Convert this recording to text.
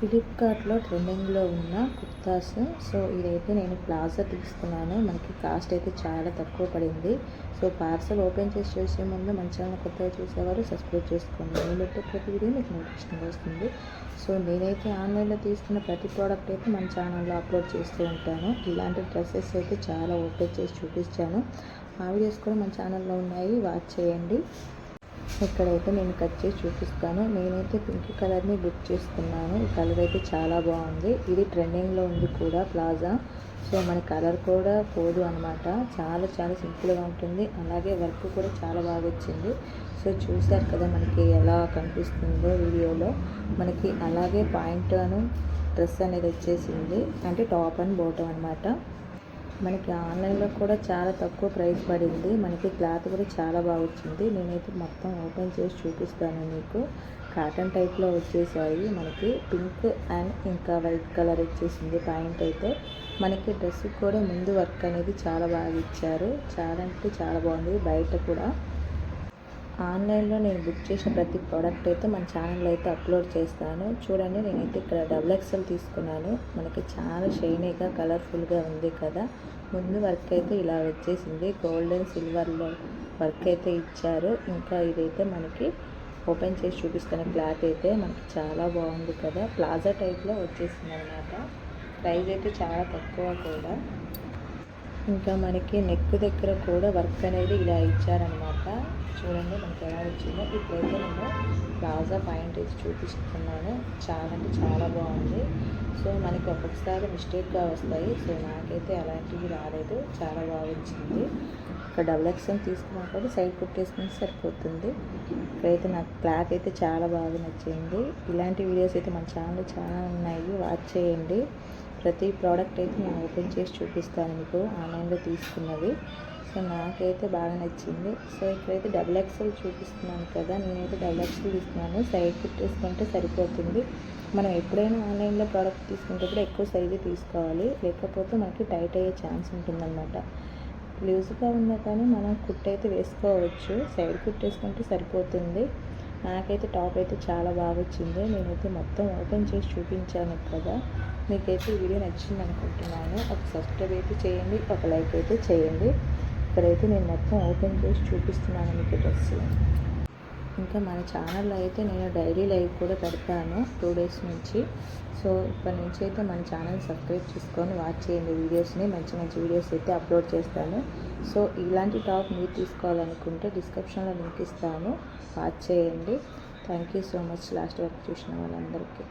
ఫ్లిప్కార్ట్లో ట్రెండింగ్లో ఉన్న కుర్తాస్. సో ఇదైతే నేను ప్లాజా తీసుకున్నాను. మనకి కాస్ట్ అయితే చాలా తక్కువ పడింది. సో పార్సల్ ఓపెన్ చేసి చూసే ముందు మన ఛానల్ కొత్తగా చూసేవారు సబ్స్క్రైబ్ చేసుకోండి. నేను పెట్టే ప్రతి వీడియో మీకు నోటిఫికేషన్ వస్తుంది. సో నేనైతే ఆన్లైన్లో తీసుకున్న ప్రతి ప్రోడక్ట్ అయితే మన ఛానల్లో అప్లోడ్ చేస్తూ ఉంటాను. ఇలాంటి డ్రెస్సెస్ అయితే చాలా ఓపెన్ చేసి చూపించాను. ఆ వీడియోస్ కూడా మన ఛానల్లో ఉన్నాయి. వాచ్ చేయండి. ఇక్కడైతే నేను కట్ చేసి చూపిస్తాను. నేనైతే పింక్ కలర్ని బుక్ చేసుకున్నాను. ఈ కలర్ అయితే చాలా బాగుంది. ఇది ట్రెండింగ్లో ఉంది కూడా ప్లాజా. సో మన కలర్ కూడా పోదు అనమాట చాలా చాలా సింపుల్గా ఉంటుంది. అలాగే వర్క్ కూడా చాలా బాగా వచ్చింది. సో చూసారు కదా మనకి ఎలా కనిపిస్తుందో వీడియోలో. మనకి అలాగే పాయింట్ అను డ్రెస్ అనేది వచ్చేసింది. అంటే టాప్ అండ్ బాటమ్ అనమాట మనకి ఆన్లైన్లో కూడా చాలా తక్కువ ప్రైస్ పడింది. మనకి క్లాత్ కూడా చాలా బాగా వచ్చింది. నేనైతే మొత్తం ఓపెన్ చేసి చూపిస్తాను మీకు. కాటన్ టైప్లో వచ్చేసాయి. మనకి పింక్ అండ్ ఇంకా వైట్ కలర్ వచ్చేసింది పాయింట్ అయితే. మనకి డ్రెస్ కూడా ముందు వర్క్ అనేది చాలా బాగా ఇచ్చారు. చాలా అంటే చాలా బాగుంది. బయట కూడా ఆన్లైన్లో నేను బుక్ చేసిన ప్రతి ప్రోడక్ట్ అయితే మన ఛానల్లో అయితే అప్లోడ్ చేస్తాను. చూడండి నేనైతే ఇక్కడ డబుల్ ఎక్స్ఎల్ తీసుకున్నాను. మనకి చాలా షైనీగా కలర్ఫుల్గా ఉంది కదా. ముందు వర్క్ అయితే ఇలా వచ్చేసింది. గోల్డెన్ సిల్వర్లో వర్క్ అయితే ఇచ్చారు. ఇంకా ఇదైతే మనకి ఓపెన్ చేసి చూపిస్తున్న క్లాత్ అయితే మనకి చాలా బాగుంది కదా. ప్లాజా టైప్లో వచ్చేసింది అనమాట ప్రైస్ అయితే చాలా తక్కువ కూడా. ఇంకా మనకి నెక్ దగ్గర కూడా వర్క్ అనేది ఇలా ఇచ్చారనమాట చూడండి మనకి ఎలా వచ్చిందో. ఇప్పుడైతే నేను ప్లాజా పాయింట్ వేసి చూపిస్తున్నాను. చాలా అంటే చాలా బాగుంది. సో మనకి ఒక్కొక్కసారి మిస్టేక్గా వస్తాయి. సో నాకైతే అలాంటివి రాలేదు. చాలా బాగా వచ్చింది. ఇక్కడ డబుల్ ఎక్స్ఎల్ తీసుకున్నా కూడా సైడ్ కుట్టేసుకుని సరిపోతుంది. ఇక్కడైతే నాకు క్లాత్ అయితే చాలా బాగా నచ్చింది. ఇలాంటి వీడియోస్ అయితే మన ఛానల్లో చాలా ఉన్నాయి. వాచ్ చేయండి. ప్రతి ప్రోడక్ట్ అయితే నేను ఓపెన్ చేసి చూపిస్తాను మీకు ఆన్లైన్లో తీసుకున్నవి. సో నాకైతే బాగా నచ్చింది. సో ఇక్కడైతే డబుల్ ఎక్స్ఎల్ చూపిస్తున్నాను కదా నేనైతే డబుల్ ఎక్స్ఎల్ తీసుకున్నాను. సైడ్ కుట్టేసుకుంటే సరిపోతుంది. మనం ఎప్పుడైనా ఆన్లైన్లో ప్రోడక్ట్ తీసుకునేటప్పుడు ఎక్కువ సైజు తీసుకోవాలి. లేకపోతే మనకి టైట్ అయ్యే ఛాన్స్ ఉంటుందన్నమాట. లూజ్గా ఉన్నా కానీ మనం కుట్ అయితే వేసుకోవచ్చు. సైడ్ కుట్టేసుకుంటే సరిపోతుంది. నాకైతే టాప్ అయితే చాలా బాగా వచ్చింది. నేనైతే మొత్తం ఓపెన్ చేసి చూపించాను కదా. మీకైతే ఈ వీడియో నచ్చింది అనుకుంటున్నాను. ఒక సబ్స్క్రైబ్ అయితే చేయండి ఒక లైక్ అయితే చేయండి. ఇక్కడైతే నేను మొత్తం ఓపెన్ చేసి చూపిస్తున్నాను మీకు డ్రెస్ ఇంకా మన ఛానల్లో అయితే నేను డైలీ లైవ్ కూడా పెడతాను టూ డేస్ నుంచి. సో ఇప్పటి నుంచి అయితే మన ఛానల్ సబ్స్క్రైబ్ చేసుకొని వాచ్ చేయండి. వీడియోస్ని మంచి మంచి వీడియోస్ అయితే అప్లోడ్ చేస్తాను. సో ఇలాంటి టాప్ మీరు తీసుకోవాలనుకుంటే డిస్క్రిప్షన్లో లింక్ ఇస్తాను. వాచ్ చేయండి. Thank you so much last వరకు చూసిన వాళ్ళందరికీ.